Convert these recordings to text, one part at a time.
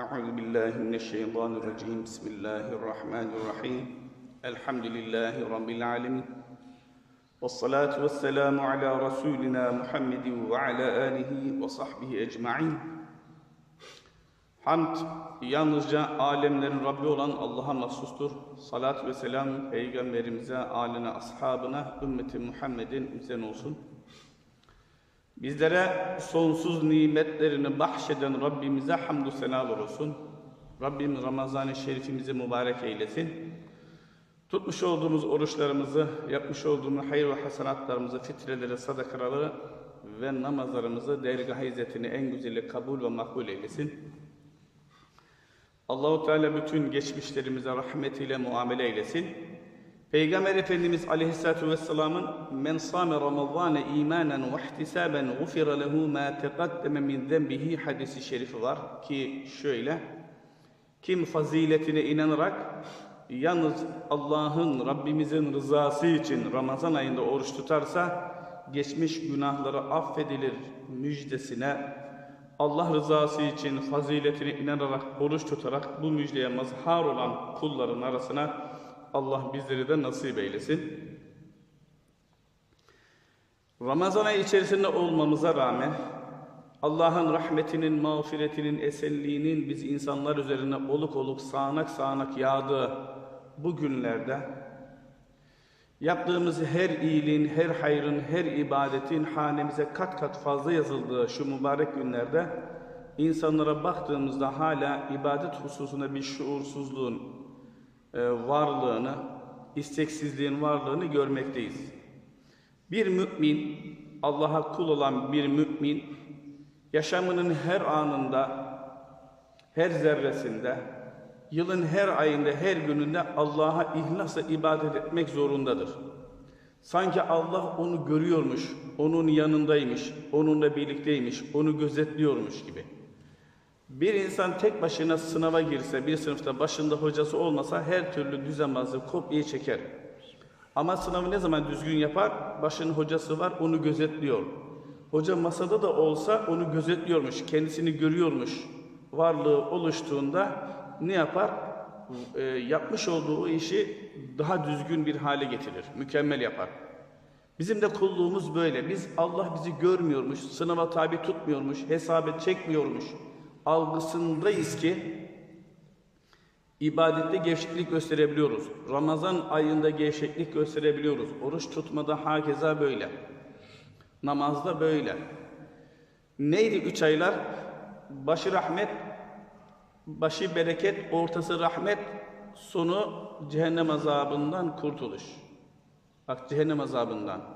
أعوذ بالله من الشيطان الرجيم بسم الله الرحمن الرحيم الحمد لله رب العالمين والصلاة والسلام على رسولنا محمد وعلى آله وصحبه أجمعين Hamd yalnızca alemlerin Rabbi olan Allah'a mahsustur. Salat ve selam Peygamberimize, aline, ashabına, ümmeti Muhammed'in üzerine olsun. Bizlere sonsuz nimetlerini bahşeden Rabbimize hamdü senalar olsun. Rabbim Ramazan-ı Şerifimizi mübarek eylesin. Tutmuş olduğumuz oruçlarımızı, yapmış olduğumuz hayır ve hasenatlarımızı, fitreleri, sadakaları ve namazlarımızı dergah izzetini en güzeli kabul ve makbul eylesin. Allahu Teala bütün geçmişlerimize rahmetiyle muamele eylesin. Peygamber Efendimiz Aleyhisselatü Vesselam'ın men sâme ramazâne imanen ve ihtisâben gufira lehu mâ teqaddeme min zenbihi hadisi şerifi var ki şöyle kim faziletine inanarak yalnız Allah'ın Rabbimizin rızası için Ramazan ayında oruç tutarsa geçmiş günahları affedilir müjdesine Allah rızası için faziletine inanarak oruç tutarak bu müjdeye mazhar olan kulların arasına Allah bizleri de nasip eylesin. Ramazan ayı içerisinde olmamıza rağmen Allah'ın rahmetinin, mağfiretinin, esenliğinin biz insanlar üzerine oluk oluk sağanak sağanak yağdığı bu günlerde yaptığımız her iyiliğin, her hayrın, her ibadetin hanemize kat kat fazla yazıldığı şu mübarek günlerde insanlara baktığımızda hala ibadet hususunda bir şuursuzluğun varlığını, isteksizliğin varlığını görmekteyiz. Bir mümin, Allah'a kul olan bir mümin, yaşamının her anında, her zerresinde, yılın her ayında, her gününde Allah'a ihlasla ibadet etmek zorundadır. Sanki Allah onu görüyormuş, onun yanındaymış, onunla birlikteymiş, onu gözetliyormuş gibi. Bir insan tek başına sınava girse, bir sınıfta başında hocası olmasa her türlü düzenbazlık kopyayı çeker. Ama sınavı ne zaman düzgün yapar? Başının hocası var, onu gözetliyor. Hoca masada da olsa onu gözetliyormuş, kendisini görüyormuş. Varlığı oluştuğunda ne yapar? E, yapmış olduğu işi daha düzgün bir hale getirir, mükemmel yapar. Bizim de kulluğumuz böyle. Biz Allah bizi görmüyormuş, sınava tabi tutmuyormuş, hesabet çekmiyormuş algısındayız ki ibadette gevşeklik gösterebiliyoruz. Ramazan ayında gevşeklik gösterebiliyoruz. Oruç tutmada hakeza böyle. Namazda böyle. Neydi üç aylar? Başı rahmet, başı bereket, ortası rahmet, sonu cehennem azabından kurtuluş. Bak cehennem azabından.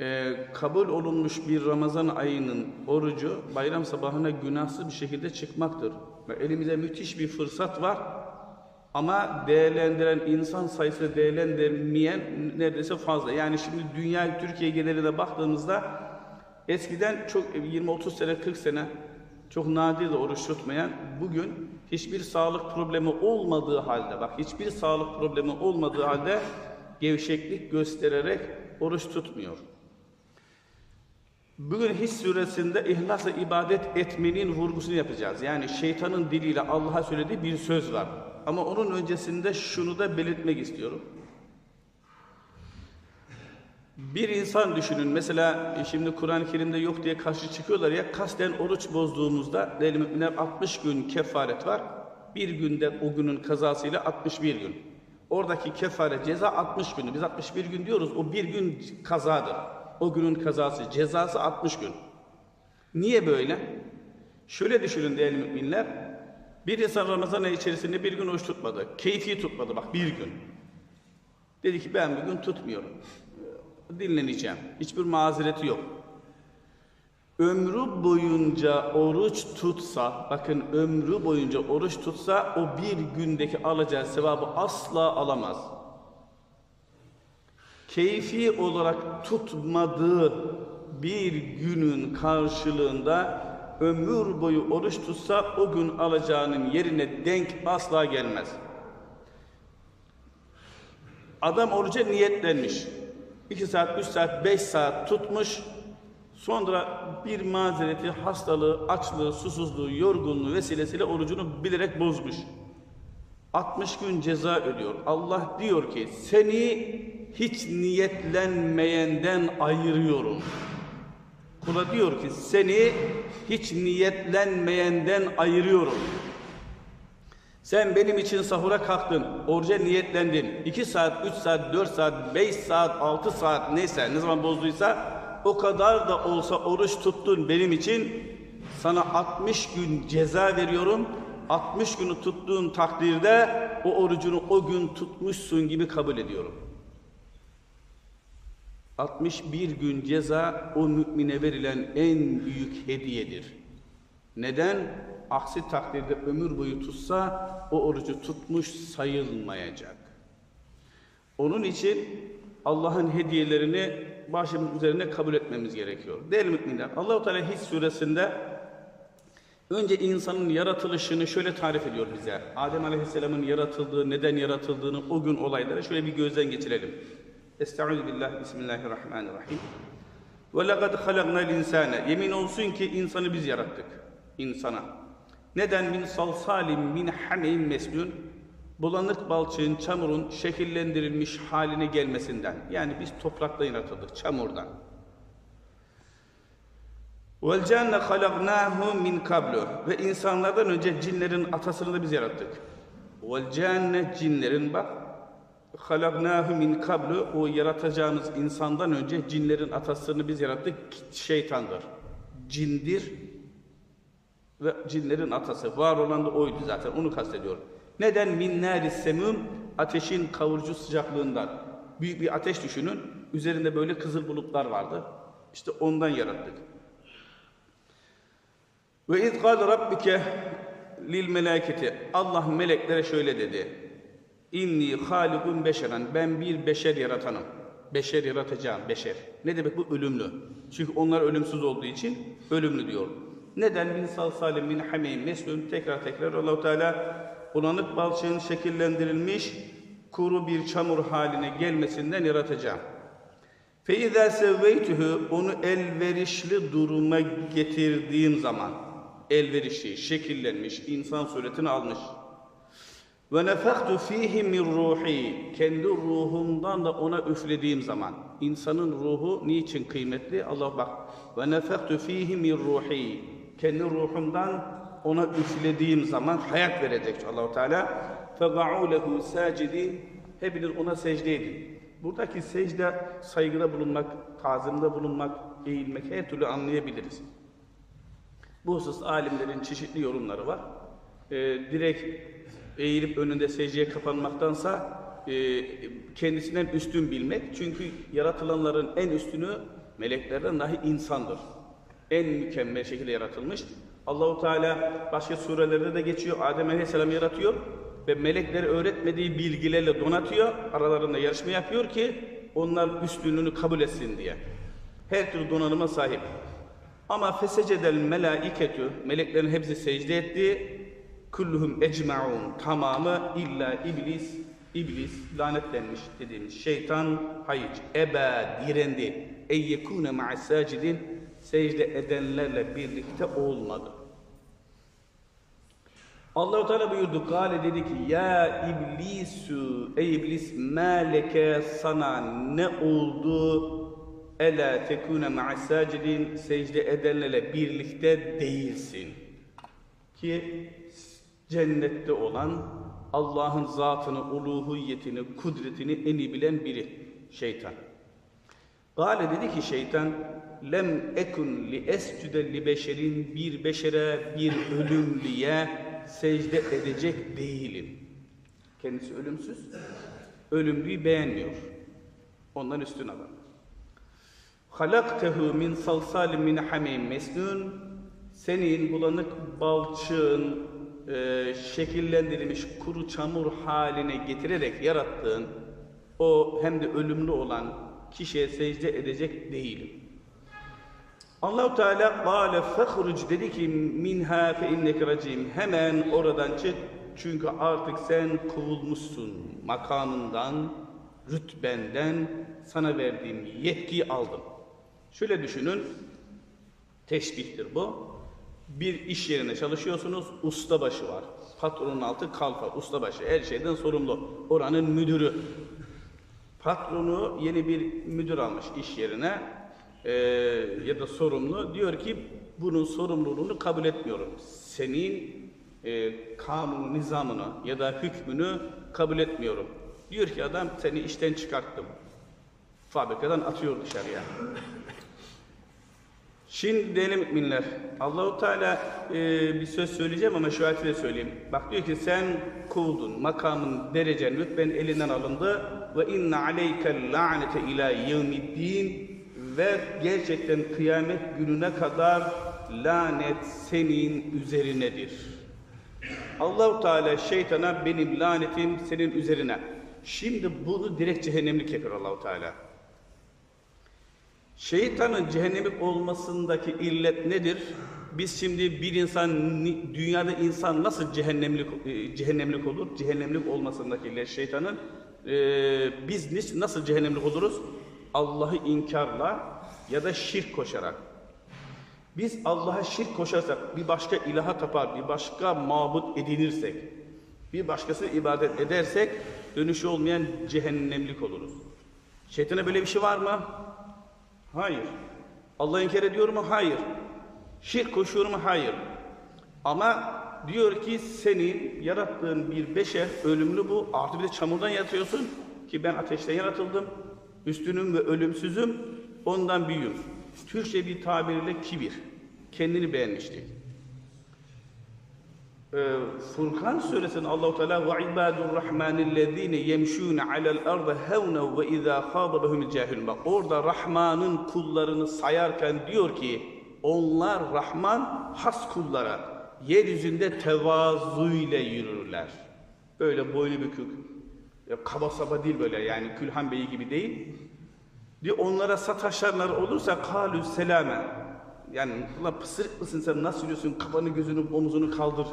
Ee, kabul olunmuş bir Ramazan ayının orucu bayram sabahına günahsız bir şekilde çıkmaktır. Ve elimize müthiş bir fırsat var. Ama değerlendiren insan sayısı değerlendirmeyen neredeyse fazla. Yani şimdi dünya Türkiye geneline baktığımızda eskiden çok 20-30 sene 40 sene çok nadir de oruç tutmayan bugün hiçbir sağlık problemi olmadığı halde bak hiçbir sağlık problemi olmadığı halde gevşeklik göstererek oruç tutmuyor. Bugün His suresinde ihlasla ibadet etmenin vurgusunu yapacağız. Yani şeytanın diliyle Allah'a söylediği bir söz var. Ama onun öncesinde şunu da belirtmek istiyorum. Bir insan düşünün mesela şimdi Kur'an-ı Kerim'de yok diye karşı çıkıyorlar ya kasten oruç bozduğumuzda müminler 60 gün kefaret var. Bir günde o günün kazasıyla 61 gün. Oradaki kefaret ceza 60 günü. Biz 61 gün diyoruz o bir gün kazadır. O günün kazası, cezası 60 gün. Niye böyle? Şöyle düşünün değerli müminler. Bir insan Ramazan ayı içerisinde bir gün oruç tutmadı. Keyfi tutmadı bak bir gün. Dedi ki ben bugün tutmuyorum. Dinleneceğim. Hiçbir mazereti yok. Ömrü boyunca oruç tutsa, bakın ömrü boyunca oruç tutsa o bir gündeki alacağı sevabı asla alamaz keyfi olarak tutmadığı bir günün karşılığında ömür boyu oruç tutsa o gün alacağının yerine denk asla gelmez. Adam oruca niyetlenmiş. 2 saat, 3 saat, 5 saat tutmuş. Sonra bir mazereti, hastalığı, açlığı, susuzluğu, yorgunluğu vesilesiyle orucunu bilerek bozmuş. 60 gün ceza ödüyor. Allah diyor ki seni hiç niyetlenmeyenden ayırıyorum. Kula diyor ki seni hiç niyetlenmeyenden ayırıyorum. Sen benim için sahura kalktın, oruca niyetlendin. 2 saat, 3 saat, 4 saat, 5 saat, 6 saat neyse ne zaman bozduysa o kadar da olsa oruç tuttun benim için. Sana 60 gün ceza veriyorum. 60 günü tuttuğun takdirde o orucunu o gün tutmuşsun gibi kabul ediyorum. 61 gün ceza o mümine verilen en büyük hediyedir. Neden? Aksi takdirde ömür boyu tutsa o orucu tutmuş sayılmayacak. Onun için Allah'ın hediyelerini başımız üzerine kabul etmemiz gerekiyor. Değerli müminler, Allah-u Teala His suresinde önce insanın yaratılışını şöyle tarif ediyor bize. Adem Aleyhisselam'ın yaratıldığı, neden yaratıldığını, o gün olayları şöyle bir gözden geçirelim. Estaizu billah, bismillahirrahmanirrahim. Ve lekad halaknal insane. Yemin olsun ki insanı biz yarattık. İnsana. Neden min salsalim min hameyin mesnun? Bulanık balçığın, çamurun şekillendirilmiş haline gelmesinden. Yani biz toprakta yaratıldık, çamurdan. Vel cenne halaknahu min kablu. Ve insanlardan önce cinlerin atasını da biz yarattık. Vel cenne cinlerin bak halaknahu min kablu o yaratacağımız insandan önce cinlerin atasını biz yarattık. Şeytandır. Cindir ve cinlerin atası. Var olan da oydu zaten. Onu kastediyor. Neden? Min nâris semûm ateşin kavurucu sıcaklığından. Büyük bir ateş düşünün. Üzerinde böyle kızıl bulutlar vardı. İşte ondan yarattık. Ve iz kâle rabbike lil melâketi. Allah meleklere şöyle dedi. İnni halikun beşeren. Ben bir beşer yaratanım. Beşer yaratacağım, beşer. Ne demek bu? Ölümlü. Çünkü onlar ölümsüz olduğu için ölümlü diyor. Neden? Min salsalim min hameyin meslun. Tekrar tekrar allah Teala bulanık balçığın şekillendirilmiş kuru bir çamur haline gelmesinden yaratacağım. فَاِذَا سَوَّيْتُهُ Onu elverişli duruma getirdiğim zaman, elverişli, şekillenmiş, insan suretini almış. Ve nefektu fihi min ruhi. Kendi ruhumdan da ona üflediğim zaman. insanın ruhu niçin kıymetli? Allah bak. Ve nefektu fihi min ruhi. Kendi ruhumdan ona üflediğim zaman hayat verecek Allahu Teala. Fega'u lehu sacidin. Hepiniz ona secde edin. Buradaki secde saygıda bulunmak, tazimde bulunmak, eğilmek her türlü anlayabiliriz. Bu husus alimlerin çeşitli yorumları var. Ee, direkt eğilip önünde secdeye kapanmaktansa e, kendisinden üstün bilmek. Çünkü yaratılanların en üstünü meleklerden dahi insandır. En mükemmel şekilde yaratılmış. Allahu Teala başka surelerde de geçiyor. Adem Aleyhisselam yaratıyor ve melekleri öğretmediği bilgilerle donatıyor. Aralarında yarışma yapıyor ki onlar üstünlüğünü kabul etsin diye. Her türlü donanıma sahip. Ama fesecedel melaiketü meleklerin hepsi secde etti. Kulluhum ecmaun tamamı illa iblis iblis lanetlenmiş dediğimiz şeytan hayır eba direndi ey yekune ma'as sacidin secde edenlerle birlikte olmadı. Allahu Teala buyurdu. Gale dedi ki ya iblisu ey iblis maleke sana ne oldu? Ela tekune ma'as sacidin secde edenlerle birlikte değilsin. Ki cennette olan Allah'ın zatını, uluhiyetini, kudretini en iyi bilen biri şeytan. Gale dedi ki şeytan lem ekun li escüde li beşerin bir beşere bir ölümlüye secde edecek değilim. Kendisi ölümsüz. Ölümlüyü beğenmiyor. Ondan üstün adam. Halaktehu min salsalim min hamim mesnun senin bulanık balçığın e, şekillendirilmiş kuru çamur haline getirerek yarattığın o hem de ölümlü olan kişiye secde edecek değilim. Allahu Teala "Kâle fehruc" dedi ki minha fe inneke racim. Hemen oradan çık çünkü artık sen kovulmuşsun makamından, rütbenden sana verdiğim yetkiyi aldım. Şöyle düşünün. Teşbihtir bu. Bir iş yerine çalışıyorsunuz, ustabaşı var. Patronun altı kalfa, ustabaşı her şeyden sorumlu. Oranın müdürü. Patronu yeni bir müdür almış iş yerine eee, ya da sorumlu. Diyor ki bunun sorumluluğunu kabul etmiyorum. Senin eee kanun nizamını ya da hükmünü kabul etmiyorum. Diyor ki adam seni işten çıkarttım. Fabrikadan atıyor dışarıya. Şimdi değerli müminler, Allahu Teala e, bir söz söyleyeceğim ama şu ayeti de söyleyeyim. Bak diyor ki sen kuldun, makamın, derecen, rütben elinden alındı ve inne aleykel la'nete ila yevmiddin ve gerçekten kıyamet gününe kadar lanet senin üzerinedir. Allahu Teala şeytana benim lanetim senin üzerine. Şimdi bunu direkt cehennemlik yapıyor Allahu Teala. Şeytanın cehennemlik olmasındaki illet nedir? Biz şimdi bir insan, dünyada insan nasıl cehennemlik e, cehennemlik olur? Cehennemlik olmasındaki illet şeytanın. e, biz nasıl cehennemlik oluruz? Allah'ı inkarla ya da şirk koşarak. Biz Allah'a şirk koşarsak, bir başka ilaha tapar, bir başka mabut edinirsek, bir başkasına ibadet edersek dönüşü olmayan cehennemlik oluruz. Şeytana böyle bir şey var mı? Hayır. Allah'ı inkar ediyor mu? Hayır. Şirk koşuyor mu? Hayır. Ama diyor ki senin yarattığın bir beşer ölümlü bu. Artı bir de çamurdan yaratıyorsun ki ben ateşten yaratıldım. Üstünüm ve ölümsüzüm. Ondan büyüğüm. Türkçe bir tabirle kibir. Kendini beğenmişlik. Ee, Furkan suresinde Allahu Teala ve ibadur rahmanillezine yemşûne alel ardı hevne ve izâ khâdabahumul cahilun. Bak orada Rahman'ın kullarını sayarken diyor ki onlar Rahman has kullara yeryüzünde tevazuyla yürürler. Böyle boynu bükük, ya kaba saba değil böyle yani Külhan Bey gibi değil. Diyor onlara sataşanlar olursa kalü selame. Yani ulan pısırık mısın sen nasıl yürüyorsun kafanı gözünü omuzunu kaldır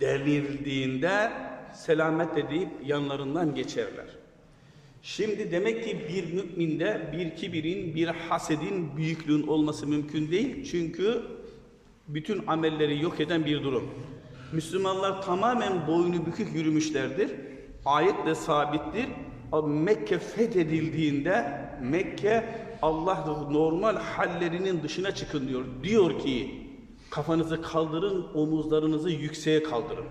denildiğinde selamet deyip yanlarından geçerler. Şimdi demek ki bir müminde bir kibirin, bir hasedin, büyüklüğün olması mümkün değil. Çünkü bütün amelleri yok eden bir durum. Müslümanlar tamamen boynu bükük yürümüşlerdir. Ayetle sabittir. Ama Mekke fethedildiğinde Mekke Allah normal hallerinin dışına çıkın diyor. Diyor ki kafanızı kaldırın, omuzlarınızı yükseğe kaldırın.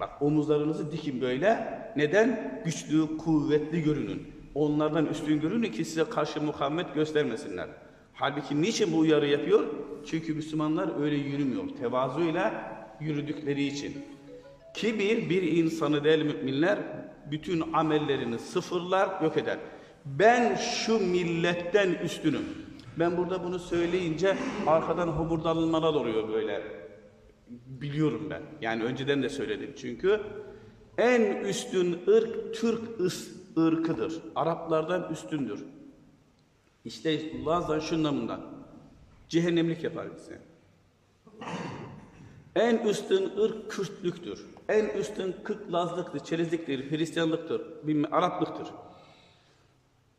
Bak omuzlarınızı dikin böyle. Neden? Güçlü, kuvvetli görünün. Onlardan üstün görünün ki size karşı mukavemet göstermesinler. Halbuki niçin bu uyarı yapıyor? Çünkü Müslümanlar öyle yürümüyor. Tevazuyla yürüdükleri için. Kibir bir insanı değerli müminler bütün amellerini sıfırlar, yok eder. Ben şu milletten üstünüm. Ben burada bunu söyleyince arkadan homurdanmalar oluyor böyle. Biliyorum ben. Yani önceden de söyledim çünkü. En üstün ırk Türk ıs, ırkıdır. Araplardan üstündür. İşte Lazan şundan bundan. Cehennemlik yapar bizi. En üstün ırk Kürtlüktür. En üstün kırk Lazlıktır, Çerezliktir, Hristiyanlıktır, bilmem, Araplıktır.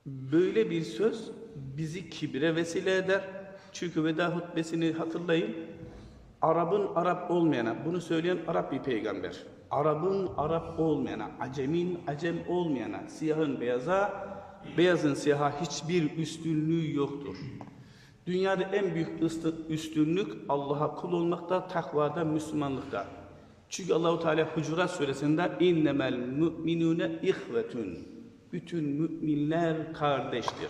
Böyle bir söz bizi kibre vesile eder. Çünkü veda hutbesini hatırlayın. Arap'ın Arap olmayana, bunu söyleyen Arap bir peygamber. Arap'ın Arap olmayana, Acem'in Acem olmayana, siyahın beyaza, beyazın siyaha hiçbir üstünlüğü yoktur. Dünyada en büyük üstü- üstünlük Allah'a kul olmakta, takvada, Müslümanlıkta. Çünkü Allahu Teala Hucurat suresinde innemel müminune ihvetun. Bütün müminler kardeştir.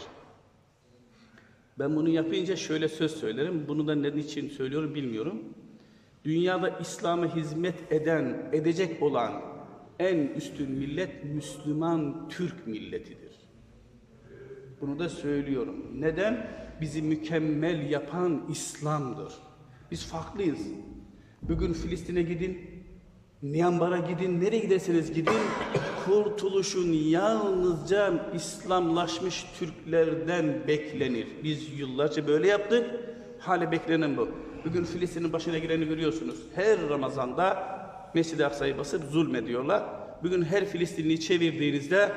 Ben bunu yapınca şöyle söz söylerim. Bunu da ne için söylüyorum bilmiyorum. Dünyada İslam'a hizmet eden, edecek olan en üstün millet Müslüman Türk milletidir. Bunu da söylüyorum. Neden? Bizi mükemmel yapan İslam'dır. Biz farklıyız. Bugün Filistin'e gidin, Myanmar'a gidin, nereye giderseniz gidin, kurtuluşun yalnızca İslamlaşmış Türklerden beklenir. Biz yıllarca böyle yaptık, hala beklenen bu. Bugün Filistin'in başına geleni görüyorsunuz. Her Ramazan'da Mescid-i Aksa'yı basıp zulmediyorlar. Bugün her Filistinliyi çevirdiğinizde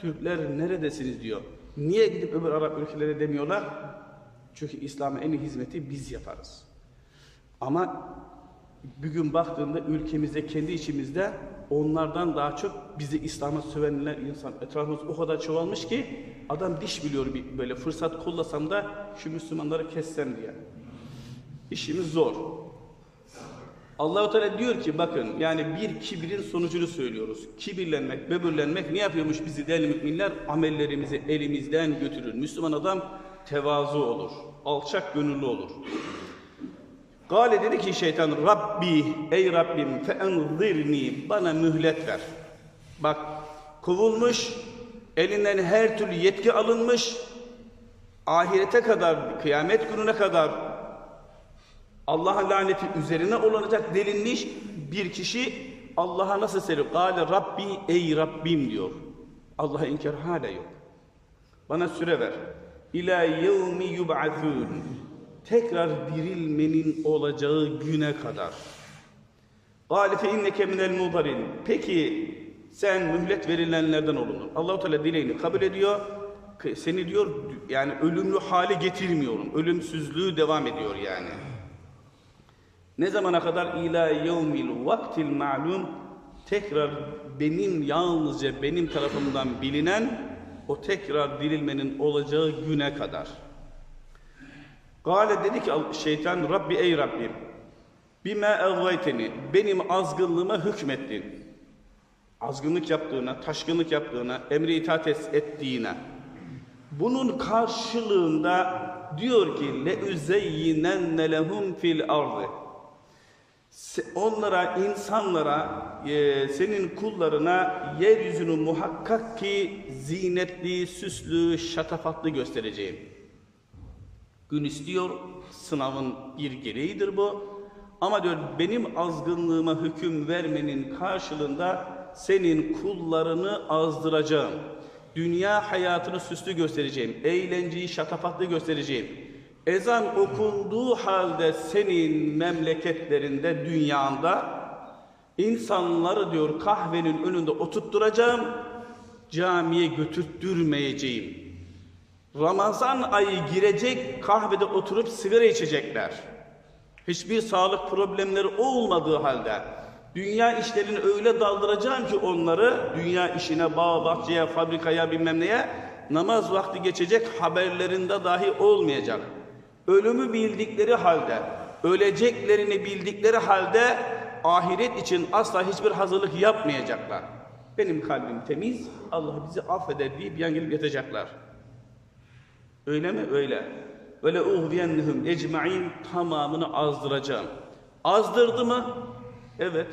Türkler neredesiniz diyor. Niye gidip öbür Arap ülkelere demiyorlar? Çünkü İslam'a en iyi hizmeti biz yaparız. Ama bugün baktığında ülkemizde, kendi içimizde onlardan daha çok bizi İslam'a sövenler insan etrafımız o kadar çoğalmış ki adam diş biliyor bir- böyle fırsat kollasam da şu Müslümanları kessem diye. İşimiz zor. Allahu Teala diyor ki bakın yani bir kibrin sonucunu söylüyoruz. Kibirlenmek, böbürlenmek ne yapıyormuş bizi değerli müminler? Amellerimizi elimizden götürür. Müslüman adam tevazu olur. Alçak gönüllü olur. Gale dedi ki şeytan Rabbi ey Rabbim feenzirni bana mühlet ver. Bak kovulmuş elinden her türlü yetki alınmış ahirete kadar kıyamet gününe kadar Allah'ın laneti üzerine olacak delinmiş bir kişi Allah'a nasıl serir? Gale Rabbi ey Rabbim diyor. Allah'a inkar hala yok. Bana süre ver. İlâ yevmi yub'athûn. Tekrar dirilmenin olacağı güne kadar. Gâle fe inneke minel mudarin. Peki sen mühlet verilenlerden olunur. Allahu Teala dileğini kabul ediyor. Seni diyor yani ölümlü hale getirmiyorum. Ölümsüzlüğü devam ediyor yani. Ne zamana kadar ila yevmil vaktil ma'lum tekrar benim yalnızca benim tarafımdan bilinen o tekrar dirilmenin olacağı güne kadar. Gale dedi ki şeytan Rabbi ey Rabbim bime evvayteni benim azgınlığıma hükmettin. Azgınlık yaptığına, taşkınlık yaptığına, emri itaat et- ettiğine. Bunun karşılığında diyor ki le üzeyyinenne lehum fil ardı. Onlara, insanlara, e, senin kullarına yeryüzünü muhakkak ki zinetli, süslü, şatafatlı göstereceğim. Gün istiyor, sınavın bir gereğidir bu. Ama diyor benim azgınlığıma hüküm vermenin karşılığında senin kullarını azdıracağım. Dünya hayatını süslü göstereceğim. Eğlenceyi şatafatlı göstereceğim. Ezan okunduğu halde senin memleketlerinde, dünyanda insanları diyor kahvenin önünde oturtturacağım. Camiye götürttürmeyeceğim. Ramazan ayı girecek kahvede oturup sigara içecekler. Hiçbir sağlık problemleri olmadığı halde dünya işlerini öyle daldıracağım ki onları dünya işine, bağ, bahçeye, fabrikaya bilmem neye namaz vakti geçecek haberlerinde dahi olmayacak. Ölümü bildikleri halde, öleceklerini bildikleri halde ahiret için asla hiçbir hazırlık yapmayacaklar. Benim kalbim temiz, Allah bizi affeder deyip yan gelip yatacaklar. Öyle mi? Öyle. Ve le uhdiyennehum ecmaîn tamamını azdıracağım. Azdırdı mı? Evet.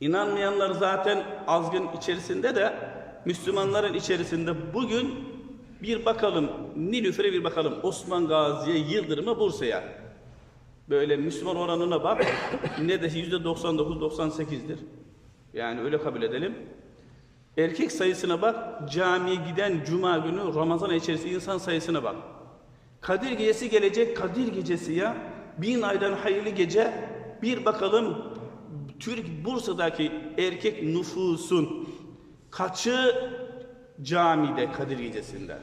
İnanmayanlar zaten azgın içerisinde de Müslümanların içerisinde bugün bir bakalım Nilüfer'e bir bakalım Osman Gazi'ye Yıldırım'a Bursa'ya. Böyle Müslüman oranına bak ne de yüzde 99-98'dir. Yani öyle kabul edelim. Erkek sayısına bak, camiye giden cuma günü Ramazan içerisinde insan sayısına bak. Kadir gecesi gelecek, Kadir gecesi ya. Bin aydan hayırlı gece. Bir bakalım Türk Bursa'daki erkek nüfusun kaçı camide Kadir gecesinde?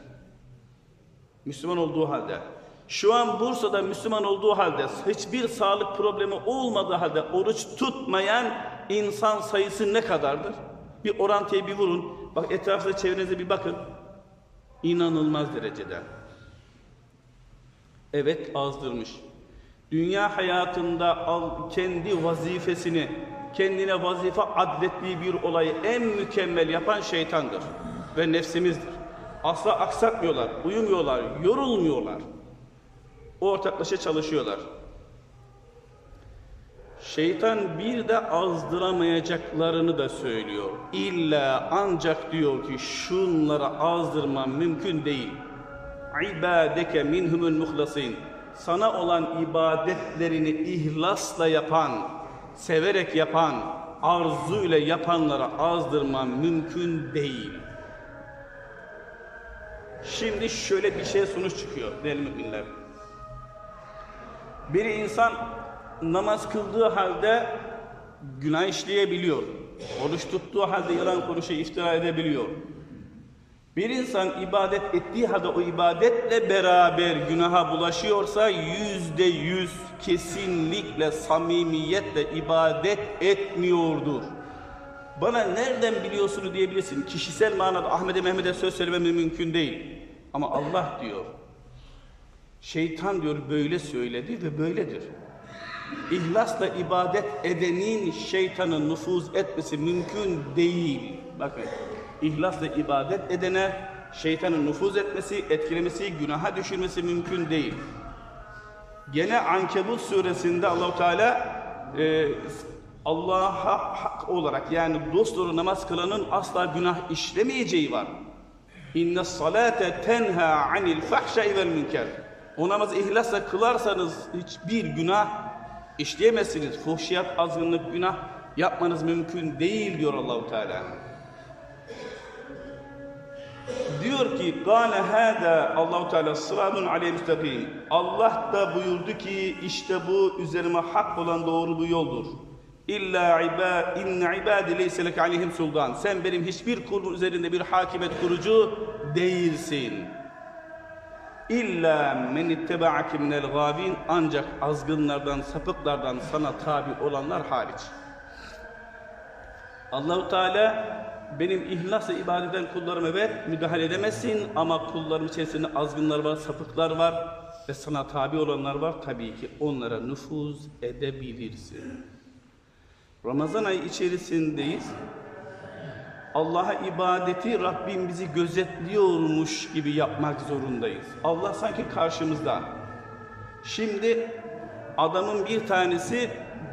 Müslüman olduğu halde. Şu an Bursa'da Müslüman olduğu halde hiçbir sağlık problemi olmadığı halde oruç tutmayan insan sayısı ne kadardır? Bir orantıya bir vurun. Bak etrafta çevrenize bir bakın. İnanılmaz derecede. Evet azdırmış. Dünya hayatında al, kendi vazifesini, kendine vazife adlettiği bir olayı en mükemmel yapan şeytandır ve nefsimizdir. Asla aksatmıyorlar, uyumuyorlar, yorulmuyorlar. Ortaklaşa çalışıyorlar. Şeytan bir de azdıramayacaklarını da söylüyor. İlla ancak diyor ki şunları azdırmam mümkün değil. İbadeke minhumul muhlasin. Sana olan ibadetlerini ihlasla yapan, severek yapan, arzuyla yapanlara azdırmam mümkün değil. Şimdi şöyle bir şey sonuç çıkıyor değerli müminler. Bir insan namaz kıldığı halde günah işleyebiliyor. Oruç tuttuğu halde yalan konuşuyor, iftira edebiliyor. Bir insan ibadet ettiği halde o ibadetle beraber günaha bulaşıyorsa yüzde yüz kesinlikle samimiyetle ibadet etmiyordur. Bana nereden biliyorsunuz diyebilirsin. Kişisel manada Ahmet'e Mehmet'e söz söylemem mümkün değil. Ama Allah diyor. Şeytan diyor böyle söyledi ve böyledir. İhlasla ibadet edenin şeytanın nüfuz etmesi mümkün değil. Bakın, ihlasla ibadet edene şeytanın nüfuz etmesi, etkilemesi, günaha düşürmesi mümkün değil. Gene Ankebut suresinde Allahu Teala e, Allah'a hak olarak yani dost namaz kılanın asla günah işlemeyeceği var. İnne salate tenha anil fahşai vel münker. O namazı ihlasla kılarsanız hiçbir günah işleyemezsiniz. Fuhşiyat, azgınlık, günah yapmanız mümkün değil diyor Allahu Teala. Diyor ki "Kâle hâdâ Allahu Teala sıratun aleyhi müstakim. Allah da buyurdu ki işte bu üzerime hak olan doğru bu yoldur. İlla ibâ inne ibâdi leyse leke aleyhim sultan. Sen benim hiçbir kulun üzerinde bir hakimiyet kurucu değilsin. İlla men ittebaake minel gâvin ancak azgınlardan, sapıklardan sana tabi olanlar hariç. Allahu Teala benim ihlasla ibadet eden kullarıma evet müdahale edemezsin ama kullarım içerisinde azgınlar var, sapıklar var ve sana tabi olanlar var. Tabii ki onlara nüfuz edebilirsin. Ramazan ayı içerisindeyiz. Allah'a ibadeti Rabbim bizi gözetliyormuş gibi yapmak zorundayız. Allah sanki karşımızda. Şimdi adamın bir tanesi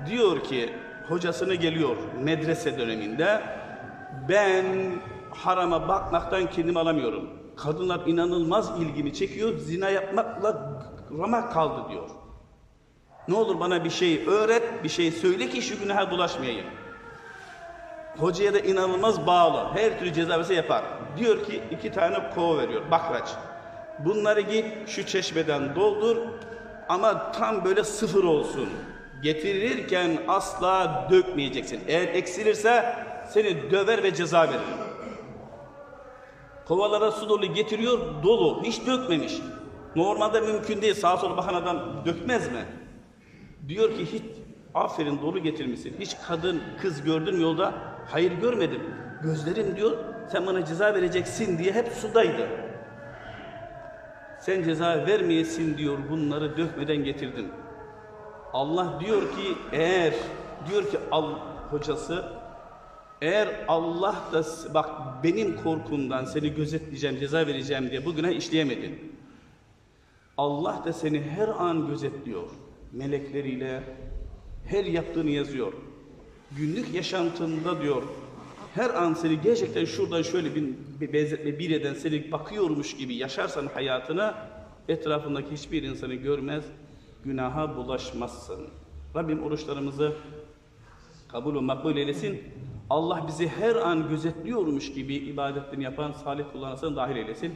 diyor ki hocasını geliyor medrese döneminde ben harama bakmaktan kendimi alamıyorum. Kadınlar inanılmaz ilgimi çekiyor. Zina yapmakla ramak kaldı diyor. Ne olur bana bir şey öğret, bir şey söyle ki şu günaha bulaşmayayım. Hocaya da inanılmaz bağlı. Her türlü ceza verse yapar. Diyor ki iki tane kova veriyor. Bakraç. Bunları git şu çeşmeden doldur ama tam böyle sıfır olsun. Getirirken asla dökmeyeceksin. Eğer eksilirse seni döver ve ceza verir. Kovalara su dolu getiriyor, dolu. Hiç dökmemiş. Normalde mümkün değil. Sağa sola bakan adam dökmez mi? Diyor ki hiç aferin dolu getirmişsin. Hiç kadın, kız gördün mü yolda? Hayır görmedim. Gözlerim diyor sen bana ceza vereceksin diye hep sudaydı. Sen ceza vermeyesin diyor bunları dökmeden getirdim. Allah diyor ki eğer diyor ki al hocası eğer Allah da bak benim korkumdan seni gözetleyeceğim, ceza vereceğim diye bu günah işleyemedin. Allah da seni her an gözetliyor. Melekleriyle her yaptığını yazıyor. Günlük yaşantında diyor her an seni gerçekten şuradan şöyle bir, bir benzetme bir eden seni bakıyormuş gibi yaşarsan hayatını etrafındaki hiçbir insanı görmez, günaha bulaşmazsın. Rabbim oruçlarımızı kabul ve makbul eylesin. Allah bizi her an gözetliyormuş gibi ibadetlerini yapan salih kullarına dahil eylesin.